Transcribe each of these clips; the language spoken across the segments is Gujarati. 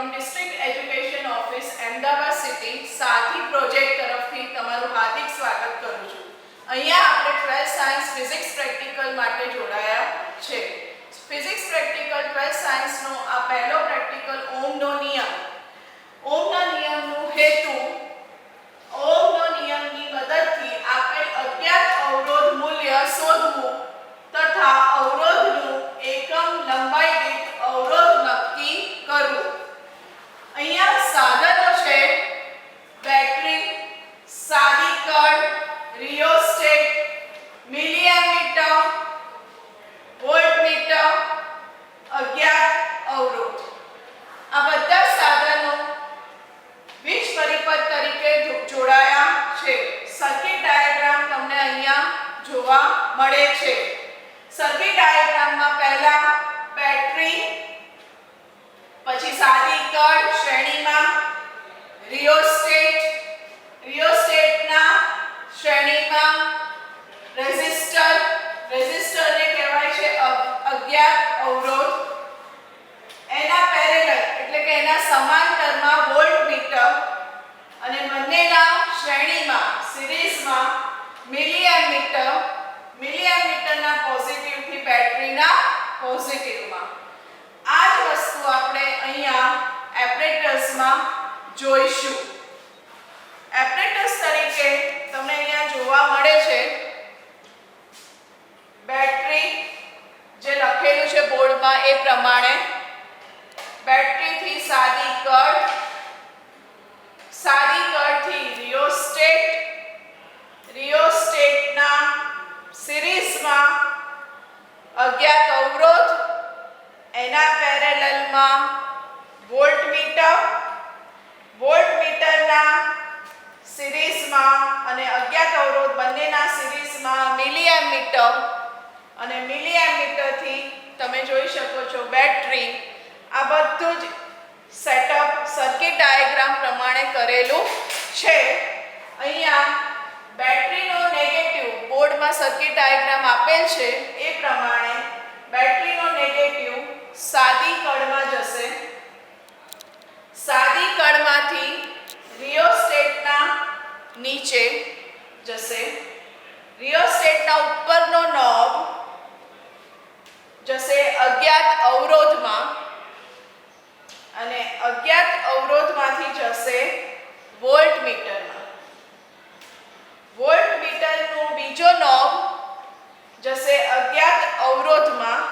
From district education office Ahmedabad city Sathi project તરફથી તમારું હાર્દિક સ્વાગત કરું છું. અહીંયા આપણે ટ્વેલ્થ સાયન્સ ફિઝિક્સ પ્રેક્ટિકલ માટે જોડાયા છે. ફિઝિક્સ પ્રેક્ટિકલ ટ્વેલ્થ સાયન્સનો આ પહેલો પ્રેક્ટિકલ ઓમનો નિયમ. ઓમના નિયમનું હેતુ ઓમનો નિયમની મદદથી આપેલ અજ્ઞાત અવરોધ મૂલ્ય શોધવું તથા અવરોધનું એકમ લંબાઈ દીઠ અવરોધ નક્કી કરવું અહીંયા સાધનો છે બેટરી સાદી કળ રિયોસ્ટેટ મિલિએમીટર વોલ્ટમીટર અજ્ઞાત અવરોધ આ બધા સાધનો વીજ પરિપથ તરીકે જો- જોડાયા છે સર્કિટ ડાયાગ્રામ તમને અહીંયા જોવા મળે છે સર્કિટ ડાયાગ્રામમાં પહેલા બેટરી પછી સાદી કળ શ્રેણીમાં રિયોસ્ટેટ રિયોસ્ટેટના શ્રેણીમાં રેઝિસ્ટર રેઝિસ્ટરને કહેવાય છે અ- અજ્ઞાત અવરોધ એના પેરેલલ એટલે કે એના સમાંતરમાં વોલ્ટમીટર અને બંનેના શ્રેણીમાં સિરીઝમાં મિલિએમીટર મિલિએમીટરના પોઝિટિવથી બેટરીના પોઝિટિવમાં આ જ વસ્તુ આપણે અહીંયા એપરેટસમાં જોઈશું. એપરેટસ તરીકે તમને અહીંયા જોવા મળે છે બેટરી જે લખેલું છે બોર્ડમાં એ પ્રમાણે. બેટરીથી સાદી કટ સાદી કટથી રિયોસ્ટેટ રિયોસ્ટેટના સિરીઝમાં અજ્ઞાત અવરોધ, એના પેરેલલમાં વોલ્ટમીટર, વોલ્ટમીટરના સિરીઝમાં અને અજ્ઞાત અવરોધ બંનેના સિરીઝમાં મિલિએમીટર અને મિલિએમીટરથી તમે જોઈ શકો છો બેટરી આ બધું જ સેટઅપ સર્કિટ ડાયાગ્રામ પ્રમાણે કરેલું છે. અહીંયા બેટરીનો નેગેટિવ બોર્ડમાં સર્કિટ ડાયાગ્રામ આપેલ છે. એ પ્રમાણે બેટરીનો નેગેટિવ સાદી કળમાં જશે. સાદી કળમાંથી રિયોસ્ટેટના નીચે જશે. રિયોસ્ટેટના ઉપરનો નોબ જશે અજ્ઞાત અવરોધમાં અને અજ્ઞાત અવરોધમાંથી જશે વોલ્ટ મીટરમાં વોલ્ટ મીટરનો બીજો નોબ જશે અજ્ઞાત અવરોધમાં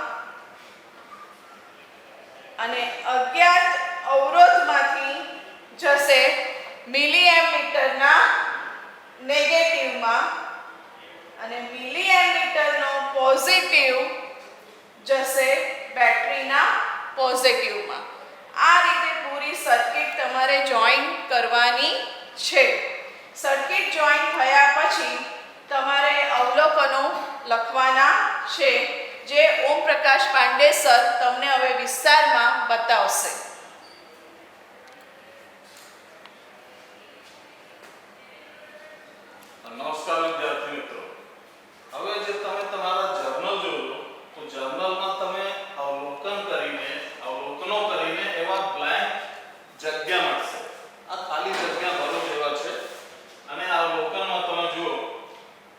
અને અજ્ઞાત અવરોધમાંથી જશે મિલિએમીટરના નેગેટિવમાં અને મિલિએમીટરનો પોઝિટિવ જશે બેટરીના પોઝિટિવમાં. આ રીતે પૂરી સર્કિટ તમારે જોઈન કરવાની છે. સર્કિટ જોઈન થયા પછી તમારે અવલોકનો લખવાના છે, જે ઓમ પ્રકાશ પાંડે સર તમને હવે વિસ્તારમાં બતાવશે. નમસ્કાર વિદ્યાર્થી મિત્રો. હવે જે તમે તમારા જર્નલ જોયો તો જર્નલમાં તમે અવલોકન કરીને, અવલોકનો કરીને એવા બ્લેન્ક જગ્યા મળશે. આ ખાલી જગ્યા ભરો જેવા છે. અને આ અવલોકનમાં તમે જુઓ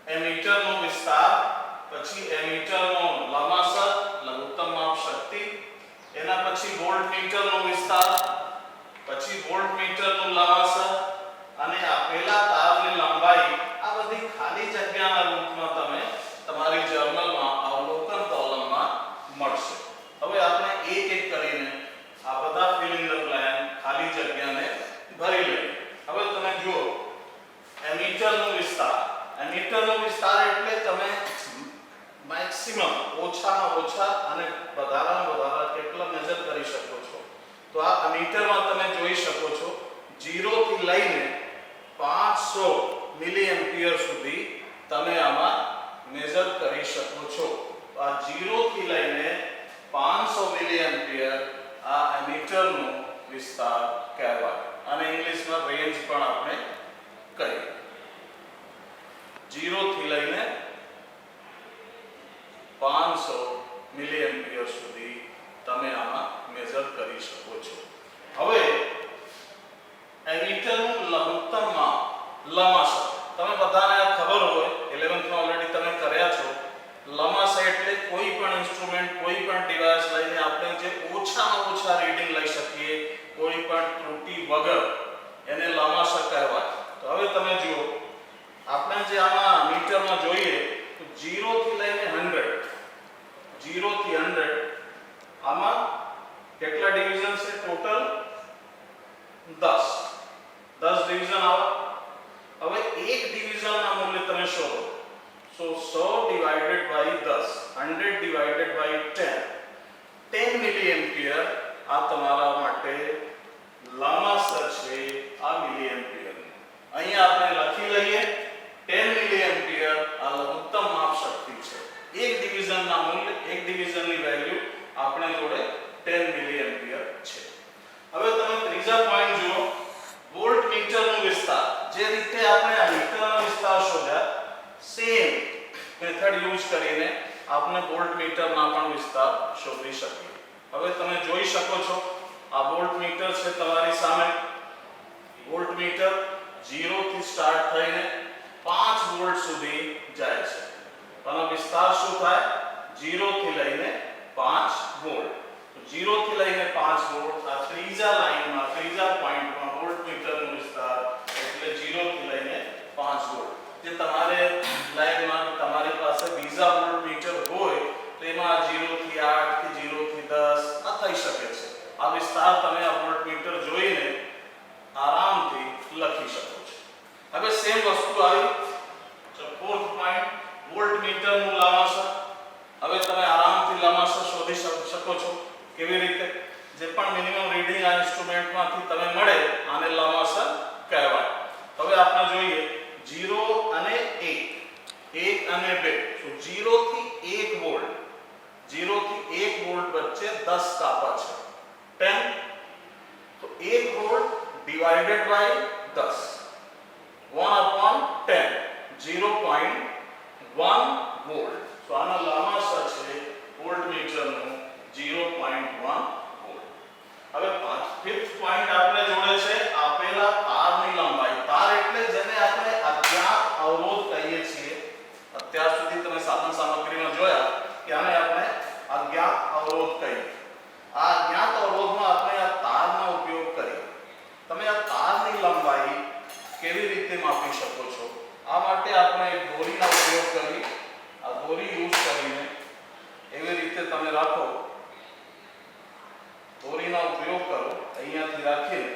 એમીટરનો વિસ્તાર, પછી એમીટરનો લંબાસર લઘુત્તમ માપ શક્તિ, એના પછી વોલ્ટમીટરનો વિસ્તાર, પછી વોલ્ટમીટરનું લંબાસર અને આપેલા તારની લંબાઈ આ બધી ખાલી જગ્યાના રૂપમાં તમે તમારી જર્નલમાં અવલોકન કોલમમાં મળશે હવે આપણે એક એક કરીને આ બધા fill in the blank ખાલી જગ્યાને ભરી લઈએ હવે તમે જુઓ એમીટરનો વિસ્તાર એમીટરનો વિસ્તાર એટલે તમે મેક્સિમમ ઓછામાં ઓછા અને વધારામાં વધારા કેટલા મેજર કરી શકો છો? તો આ મીટરમાં તમે જોઈ શકો છો 0 થી લઈને 500 મિલી એમ્પિયર સુધી તમે આમાં મેજર કરી શકો છો. આ 0 થી લઈને 500 મિલી એમ્પિયર આ મીટરનો વિસ્તાર કહેવાય. અને ઇંગ્લિશમાં રેન્જ પણ આપણે કહીએ. 0 થી લઈને 500 મિલી એમ્પિયર સુધી તમે આમાં મેજર કરી શકો છો. હવે એમીટરનું લઘુત્તમમાં તમે બધાને ખબર હોય 11th માં ઓલરેડી તમે કર્યા છો લંબાસર એટલે કોઈ પણ ઇન્સ્ટ્રુમેન્ટ કોઈ પણ ડિવાઇસ લઈને આપણે જે ઓછામાં ઓછા રીડિંગ લઈ શકીએ, કોઈ પણ ત્રુટી વગર એને લંબાસર કહેવાય. તો હવે તમે જુઓ, આપણે જે આમાં મીટરમાં જોઈએ, તો 0 થી લઈને 100 0 થી 100 આમાં કેટલા ડિવિઝન છે ટોટલ 10 10 ડિવિઝન આવે હવે એક ડિવિઝનના મૂલ્ય તમે શોધો સો 100 divided by 10 100 divided by 10 10 milli ampere આ તમારા માટે લંબાસર છે આ મિલી એમ્પિયર અહીંયા આપણે લખી લઈએ 10 મિલી એમ્પિયર આ લઘુત્તમ માપ શક્તિ છે એક ડિવિઝનના મૂલ્ય એક ડિવિઝનની વેલ્યુ આપણે જોડે 10 મિલી એમ્પિયર છે. હવે તમે ત્રીજા પોઈન્ટ જુઓ. વોલ્ટ મીટરનો વિસ્તાર. જે રીતે આપણે આ મીટરનો વિસ્તાર શોધ્યા સેમ મેથડ યુઝ કરીને આપણે વોલ્ટ મીટરના પણ વિસ્તાર શોધી શકીએ. હવે તમે જોઈ શકો છો, આ વોલ્ટ મીટર છે તમારી સામે. વોલ્ટ મીટર 0 થી સ્ટાર્ટ થઈને 5 વોલ્ટ સુધી જાય છે. આનો વિસ્તાર શું થાય? 0 થી લઈને 5 વોલ્ટ તો 0 થી લઈને 5 વોલ્ટ આ ત્રીજા લાઈનમાં ત્રીજા પોઈન્ટમાં વોલ્ટ મીટરનો વિસ્તાર એટલે 0 થી લઈને 5 વોલ્ટ જે તમારે લાઈનમાં તમારી પાસે બીજા વોલ્ટમીટર હોય તો એમાં 0 થી 8 કે 0 થી 10 આ થઈ શકે છે આ વિસ્તાર તમે આ વોલ્ટમીટર જોઈને આરામથી લખી શકો છો। હવે સેમ વસ્તુ આવી, તો ફોર્થ પોઈન્ટ વોલ્ટમીટરનું મીટરનું લંબાસર હવે તમે આરામથી લંબાસર શોધી શક- શકો છો કેવી રીતે? જે પણ મિનિમમ રીડિંગ આ ઇન્સ્ટ્રુમેન્ટમાંથી તમે મળે, આને લમાસા કહેવાય. હવે આપણે જોઈએ 0 અને 1 1 અને 2 તો 0 થી 1 વોલ્ટ 0 થી 1 વોલ્ટ વચ્ચે 10 કાપા છે. 10 તો 1 volt divided by 10 1 upon 10 0.1 volt તો આના લામાસા છે વોલ્ટ મીટરનું 0.1 વોલ્ટ. હવે ફિફ્થ પોઈન્ટ આપણે જોડે છે આપેલા તારની લંબાઈ. તાર એટલે જેને આપણે અજ્ઞાત અવરોધ કહીએ છીએ, અત્યાર સુધી તમે સાધન સામગ્રીમાં જોયા કે આને આપણે અજ્ઞાત અવરોધ કહીએ આ અજ્ઞાત અવરોધમાં આપણે આ તારનો ઉપયોગ કરીએ તમે આ તારની લંબાઈ કેવી રીતે માપી શકો છો આ માટે આપણે એક દોરીનો ઉપયોગ કરી આ દોરી યુઝ કરીને એવી રીતે તમે રાખો દોરીનો ઉપયોગ કરો, અહીંયાથી રાખીને,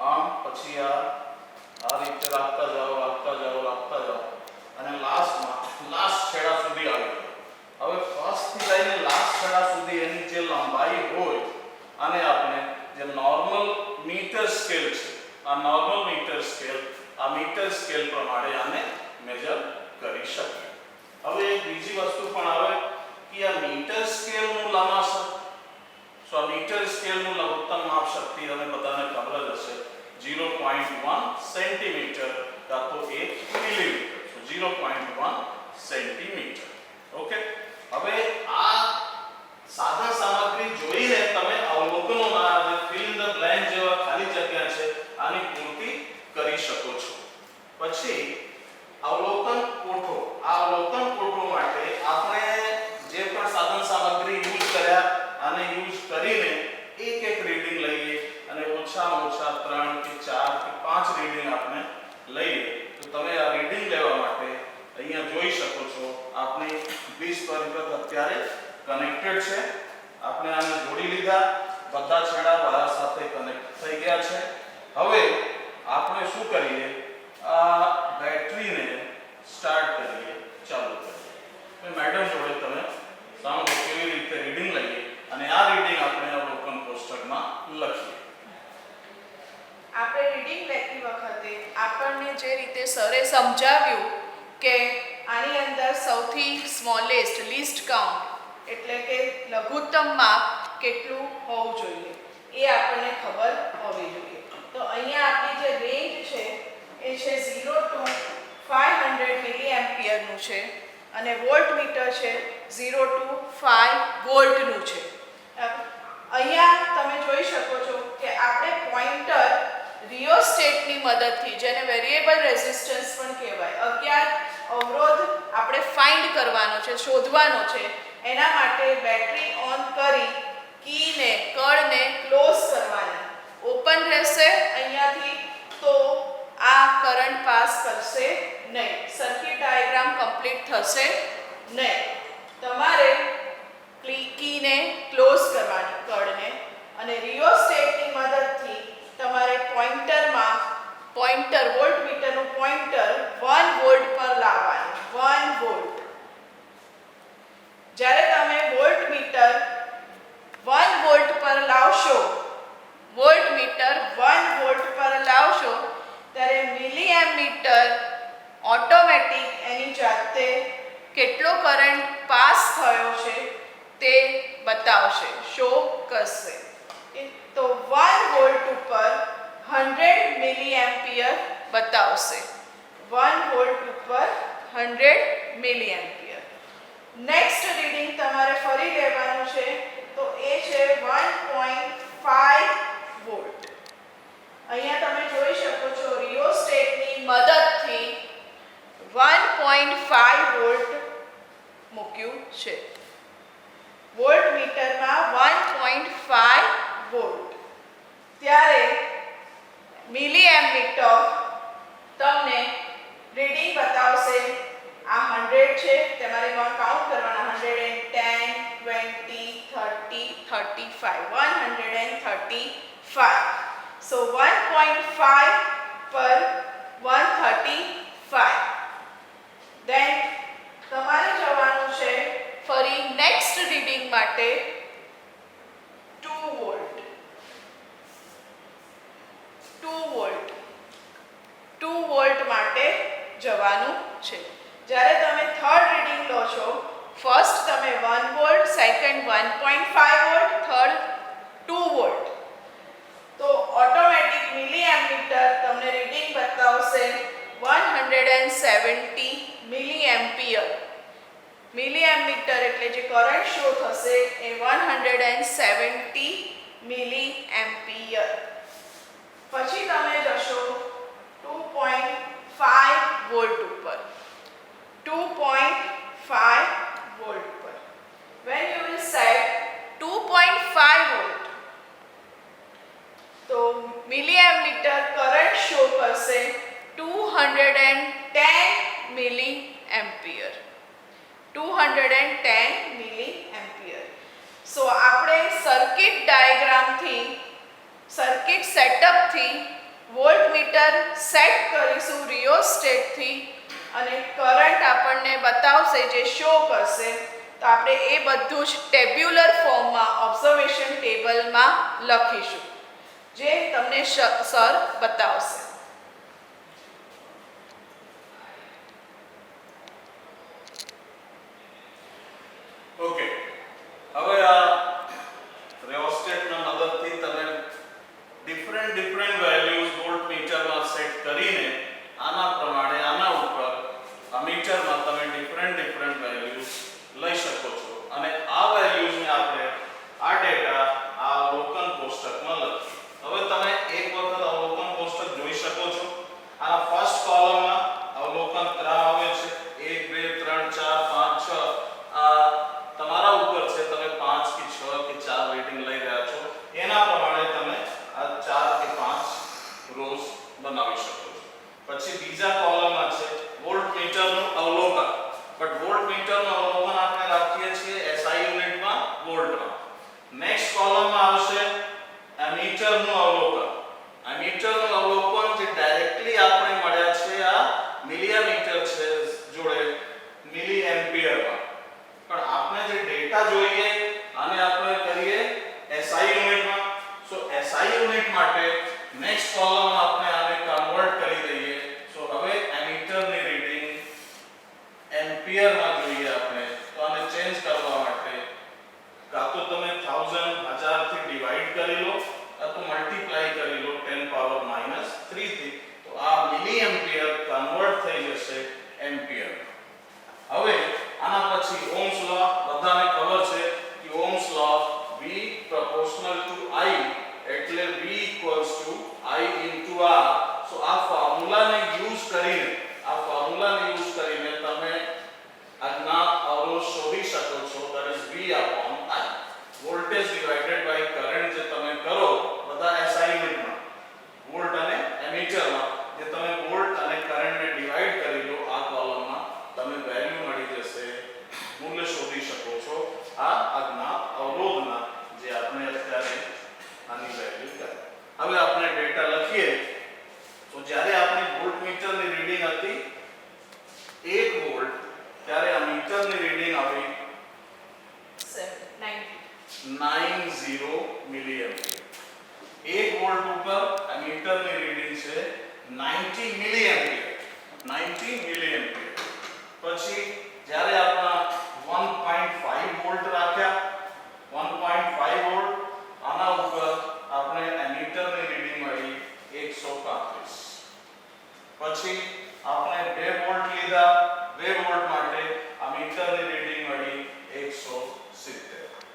આમ પછી આ આ રીતે રાખતા જાઓ રાખતા જાઓ રાખતા જાઓ, અને લાસ્ટમાં લાસ્ટ છેડા સુધી આવે હવે ફર્સ્ટથી લઈને લાસ્ટ છેડા સુધી એની જે લંબાઈ હોય, આને આપણે જે નોર્મલ મીટર સ્કેલ છે, આ નોર્મલ મીટર સ્કેલ આ મીટર સ્કેલ પ્રમાણે આને મેજર કરી શકીએ. હવે બીજી વસ્તુ પણ આવે કે આ મીટર સ્કેલનું લંબાસર સો આ મીટર સ્કેલનું લઘુત્તમ માપ શક્તિ અને બધાને ખબર જ હશે. 0.1 સેન્ટીમીટર કાં તો 1 મિલીમીટર સો 0.1 સેન્ટીમીટર ઓકે હવે આ સાધન સામગ્રી જોઈને તમે અવલોકનોના જે ફિલ ધ બ્લેન્ક જેવા ખાલી જગ્યા છે, આની પૂર્તિ કરી શકો છો. પછી અવલોકન કોઠો. આ અવલોકન કોઠો માટે આપણે જે પણ સાધન સામગ્રી યુઝ કર્યા આને યુઝ કરીને એક એક રીડિંગ લઈએ અને ઓછામાં ઓછા ત્રણ કે ચાર કે પાંચ રીડિંગ આપણે લઈએ. તો તમે આ રીડિંગ લેવા માટે અહીંયા જોઈ શકો છો આપણે વીજ પરિપથ અત્યારે કનેક્ટેડ છે. આપણે આને જોડી લીધા. બધા છેડા વાયર સાથે કનેક્ટ થઈ ગયા છે. હવે આપણે શું કરીએ? આ બેટરીને સ્ટાર્ટ કરીએ, ચાલુ કરીએ. મેડમ જોડે તમે સાંભળો કેવી રીતે રીડિંગ લઈએ અને આ રીડિંગ આપણે અવલોકન કોષ્ટકમાં લખીએ. આપણે રીડિંગ લેતી વખતે આપણને જે રીતે સરે સમજાવ્યું કે આની અંદર સૌથી સ્મોલેસ્ટ લિસ્ટ કાઉન્ટ એટલે કે લઘુત્તમ માપ કેટલું હોવું જોઈએ, એ આપણને ખબર હોવી જોઈએ. તો અહીંયા આપણી જે રેન્જ છે એ છે ઝીરો ટુ 500 મિલી એમ્પિયરનું છે અને વોલ્ટ મીટર છે ઝીરો ટુ ફાઇવ વોલ્ટનું છે. અહીંયા તમે જોઈ શકો છો કે આપણે પોઇન્ટર રિયોસ્ટેટની મદદથી, જેને વેરિએબલ રેઝિસ્ટન્સ પણ કહેવાય, અગિયાર અવરોધ આપણે ફાઇન્ડ કરવાનો છે, શોધવાનો છે. એના માટે બેટરી ઓન કરી કીને, કળને ક્લોઝ કરવાની. ઓપન રહેશે અહીંયાથી તો આ કરંટ પાસ કરશે નહીં. સર્કિટ ડાયાગ્રામ કમ્પ્લીટ થશે નહીં. તમારે કીને ક્લોઝ કરવાની કળને અને રિયોસ્ટેટની મદદથી તમારે પોઇન્ટરમાં પોઇન્ટર વોલ્ટ મીટરનું પોઇન્ટર 1 વોલ્ટ પર લાવવાનું 1 વોલ્ટ જ્યારે તમે વોલ્ટ મીટર 1 વોલ્ટ પર લાવશો વોલ્ટ મીટર 1 વોલ્ટ પર લાવશો ત્યારે મિલી એમીટર ઓટોમેટિક એની જાતે કેટલો કરંટ પાસ થયો છે તે બતાવશે શો કરશે એ તો 1 વોલ્ટ ઉપર 100 મિલી એમ્પિયર બતાવશે 1 વોલ્ટ ઉપર 100 મિલી એમ્પિયર નેક્સ્ટ રીડિંગ તમારે ફરી લેવાનું છે તો એ છે 1.5 વોલ્ટ અહીંયા તમે જોઈ શકો છો રિયોસ્ટેટની મદદથી 1.5 વોલ્ટ મૂક્યું છે. વોલ્ટ મીટરમાં 1.5 વોલ્ટ ત્યારે મિલી એમીટર તમને રીડિંગ બતાવશે. આ 100 છે. તમારે કાઉન્ટ કરવાના 110 20 30 35 135 સો 1.5 પર 135 દેન તમારે જવાનું છે ફરી નેક્સ્ટ રીડિંગ માટે 2 વોલ્ટ 2 વોલ્ટ 2 વોલ્ટ માટે જવાનું છે. જ્યારે તમે થર્ડ રીડિંગ લો છો ફર્સ્ટ તમે 1 volt second 1.5 volt third 2 volt તો ઓટોમેટિક મિલી એમીટર તમને રીડિંગ બતાવશે 170 મિલી એમ્પિયર મિલી એમીટર એટલે જે કરંટ શો થશે એ 170 મિલી એમ્પિયર પછી તમે જશો 2.5 વોલ્ટ ઉપર 2.5 વોલ્ટ પર when you will set 2.5 volt તો મિલી એમીટર કરંટ શો કરશે 210 milli ampere 210 milli ampere so આપણે સર્કિટ ડાયાગ્રામથી, સર્કિટ સેટઅપથી, વોલ્ટમીટર સેટ કરીશું રિયોસ્ટેટથી અને કરંટ આપણને બતાવશે જે શો કરશે. તો આપણે એ બધું જ ટેબ્યુલર ફોર્મમાં, ઓબ્ઝર્વેશન ટેબલમાં લખીશું. જે તમને સર બતાવશે ઓકે હવે આ રેઓસ્ટેટના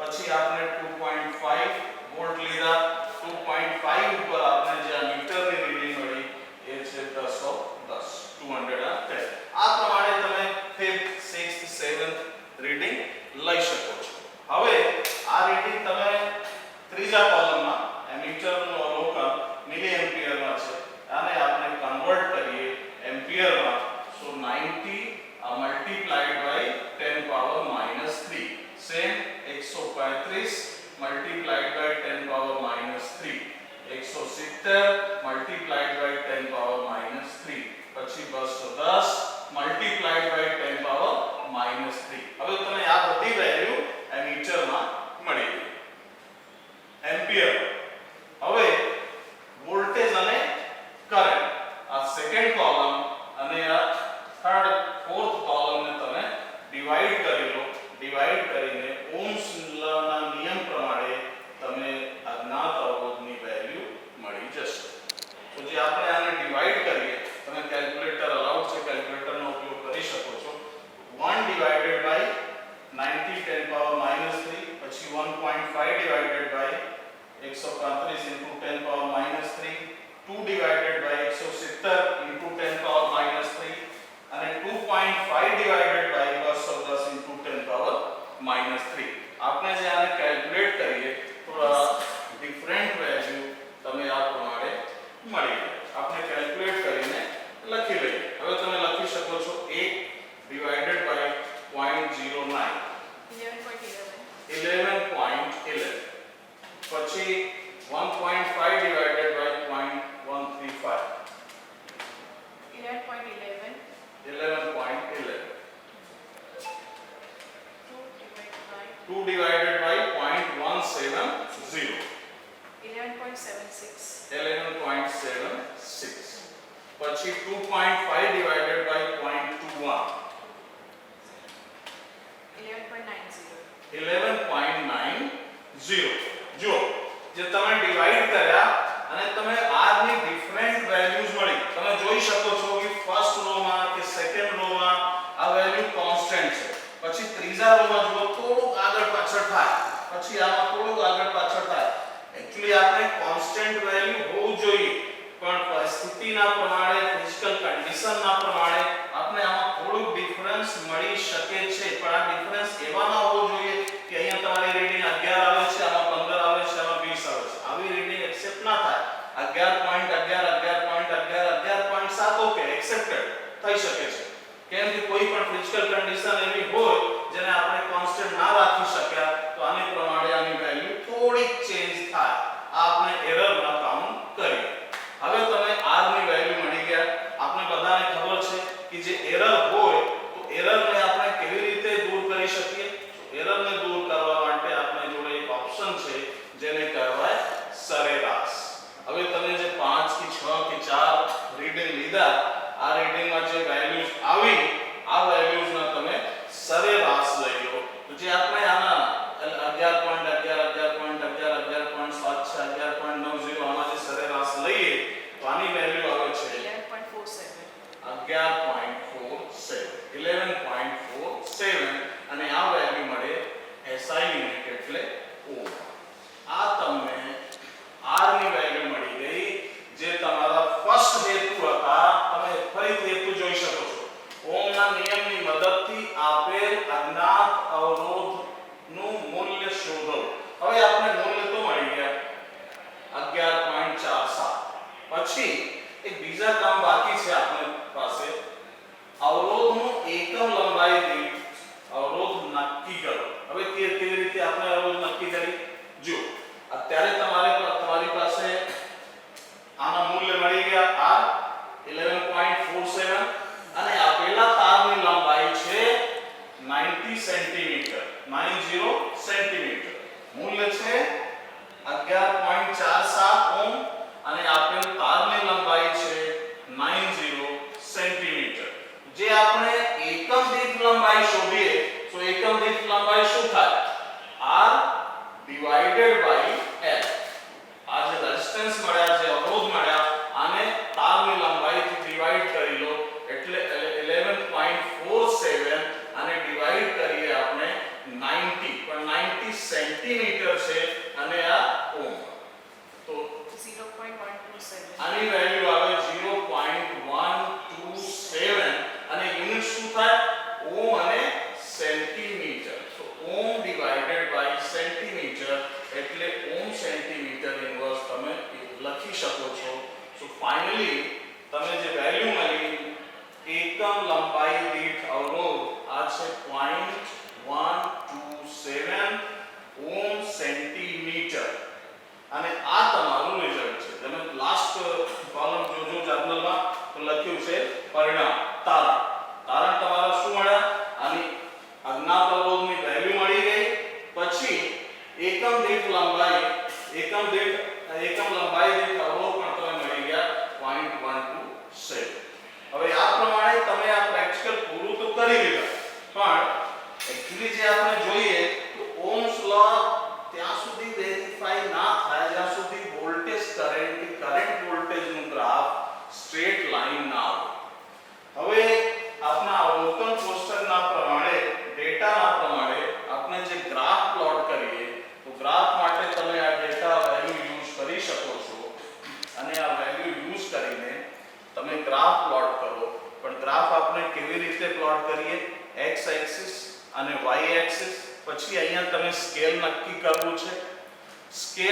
પછી આપણે 2.5 વોલ્ટ લીધું. પછી ત્રીજા રોમાં જુઓ, થોડુંક આગળ પાછળ થાય. પછી આમાં થોડુંક આગળ પાછળ થાય. એક્ચ્યુઅલી આપણે કોન્સ્ટન્ટ વેલ્યુ હોવું જોઈએ. પણ પરિસ્થિતિના પ્રમાણે ફિઝિકલ કન્ડિશનના પ્રમાણે આપણે આમાં થોડુંક ડિફરન્સ મળી શકે છે. પણ આ ડિફરન્સ એવા ન હોવો જોઈએ કે અહીંયા તમારી રીડિંગ 11 આવે છે, આમાં 15 આવે છે, આમાં 20 આવે છે. આવી રીડિંગ એક્સેપ્ટ ના થાય. 11.11 11.11 11.7 ઓકે એક્સેપ્ટેડ થઈ શકે છે. કેમ કે કોઈ પણ ફિઝિકલ કન્ડિશન એવી હોય જેને આપણે કોન્સ્ટન્ટ ના રાખી શક્યા, તો આની પ્રમાણે પછી એક બીજા કામ બાકી છે આપણી પાસે. અવરોધ એકમ લંબાઈ. એકમ દીઠ એકમ લંબાઈ દીઠ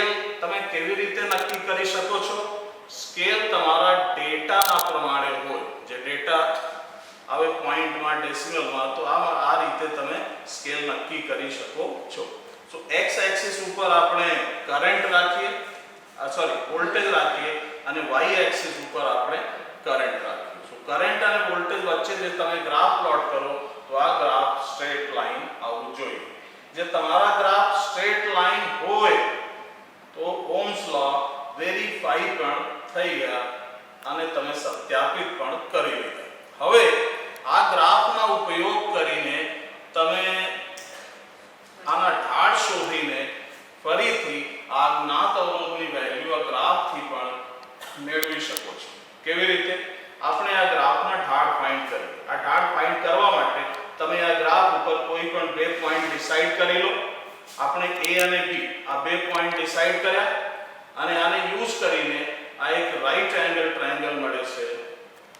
સ્કેલ તમે કેવી રીતે નક્કી કરી શકો છો? સ્કેલ તમારા ડેટાના પ્રમાણે હોય. જે ડેટા આવે પોઈન્ટમાં ડેસિમલમાં, તો આ આ રીતે તમે સ્કેલ નક્કી કરી શકો છો. સો એક્સ એક્સિસ ઉપર આપણે કરંટ રાખીએ સોરી વોલ્ટેજ રાખીએ અને વાય એક્સિસ ઉપર આપણે કરંટ રાખીએ. સો કરંટ અને વોલ્ટેજ વચ્ચે જે તમે ગ્રાફ પ્લોટ કરો, તો આ ગ્રાફ સ્ટ્રેટ લાઈન આવવું જોઈએ. જે તમારા ગ્રાફ સ્ટ્રેટ લાઈન હોય તો ઓહ્મ્સ લો, વેરીફાઈ પણ થઈ ગયા અને તમે સત્યાપિત પણ કરી લીધા. હવે આ ગ્રાફનો ઉપયોગ કરીને તમે આના ઢાળ શોધીને ફરીથી આ જ્ઞાત અવરોધની વેલ્યુ આ ગ્રાફથી પણ મેળવી શકો છો. કેવી રીતે? આપણે આ ગ્રાફના ઢાળ ફાઇન્ડ કરી. આ ઢાળ ફાઇન્ડ કરવા માટે તમે આ ગ્રાફ ઉપર કોઈ પણ બે પોઈન્ટ ડિસાઈડ કરી લો. આપણે A અને B બે પોઈન્ટ ડિસાઈડ કર્યા અને આને યુઝ કરીને આ એક રાઈટ એંગલ ટ્રાયેંગલ મળે છે.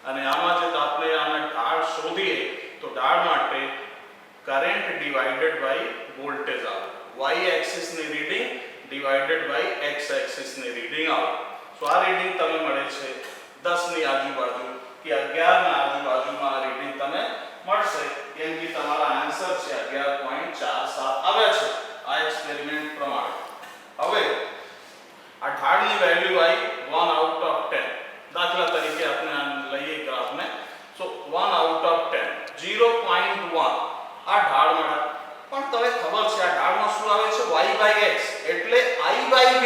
અને આમાં જે આપણે આને ઢાળ શોધીએ, તો ઢાળ માટે કરંટ ડિવાઇડેડ બાય વોલ્ટેજ આવે. Y એક્સિસની રીડિંગ ડિવાઇડેડ બાય x એક્સિસની રીડિંગ આવે. સો આ રીડિંગ તમે મળે છે 10 ની આજુબાજુ કે 11 ના આજુબાજુમાં આ રીડિંગ તમને મળશે. કેમ કે તમારા આન્સર છે 11.47 આવે છે. આ એક્સપેરિમેન્ટ પ્રમાણે. હવે, આ ઢાળની વેલ્યુ આવી 1 આઉટ ઓફ 10 દાખલા તરીકે આપણે લઈએ ગ્રાફને સો 1 આઉટ ઓફ 10 0.1 આ ઢાળ મળે પણ તમને ખબર છે, આ ઢાળમાં શું આવે છે? Y x. એટલે i b.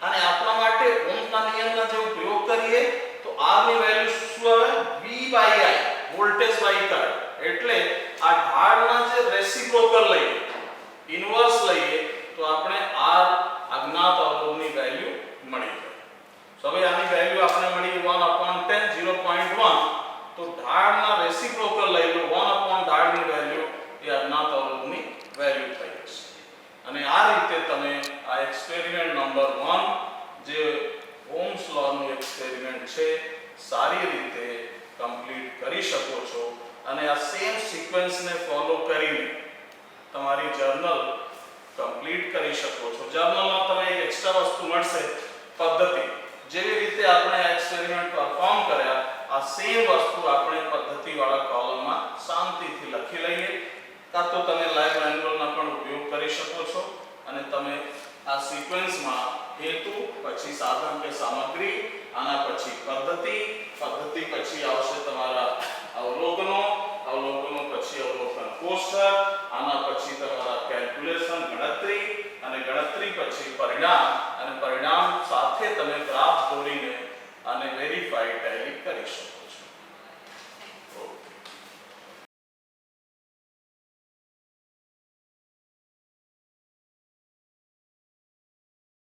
અને આપણા માટે ઓહ્મના નિયમના જે ઉપયોગ કરીએ, તો r ની વેલ્યુ શું આવે? V i. Voltage by current એટલે આ ઢાળના જે રેસિપ્રોકલ લઈએ ઇન્વર્સ લઈએ તો આપણે r અજ્ઞાત અવરોધની વેલ્યુ મળી જાય તો હવે આની વેલ્યુ આપણે મળી 1 upon 10 0.1 તો ઢાળના રેસિપ્રોકલ લઈ લો 1 upon ઢાળની વેલ્યુ એ અજ્ઞાત અવરોધની વેલ્યુ થઈ જશે. અને આ રીતે તમે આ એક્સપેરિમેન્ટ નંબર 1 જે ઓહ્મ્સ લોનું એક્સપેરિમેન્ટ છે, સારી રીતે કમ્પ્લીટ કરી શકો છો. અને આ સેમ સિક્વન્સને ફોલો કરીને તમારી જર્નલ કમ્પ્લીટ કરી શકો છો. જર્નલમાં તમને એક એક્સ્ટ્રા વસ્તુ મળશે, પદ્ધતિ. જેવી રીતે આપણે એક્સપેરિમેન્ટ પરફોર્મ કર્યા, આ સેમ વસ્તુ આપણે પદ્ધતિવાળા કોલમમાં શાંતિથી લખી લઈએ. કાં તો તમે લાઈવ મેન્યુઅલનો પણ ઉપયોગ કરી શકો છો અને તમે આ સિક્વન્સમાં હેતુ, પછી સાધન કે સામગ્રી, આના પછી પદ્ધતિ પદ્ધતિ પછી આવશે તમારા અવલોકનો. અવલોકનો પછી અવલોકન કોષ્ટક, આના પછી તમારા કેલ્ક્યુલેશન ગણતરી અને ગણતરી પછી પરિણામ અને પરિણામ સાથે તમે ગ્રાફ દોરીને અને વેરીફાઈ ટેલી કરી શકો.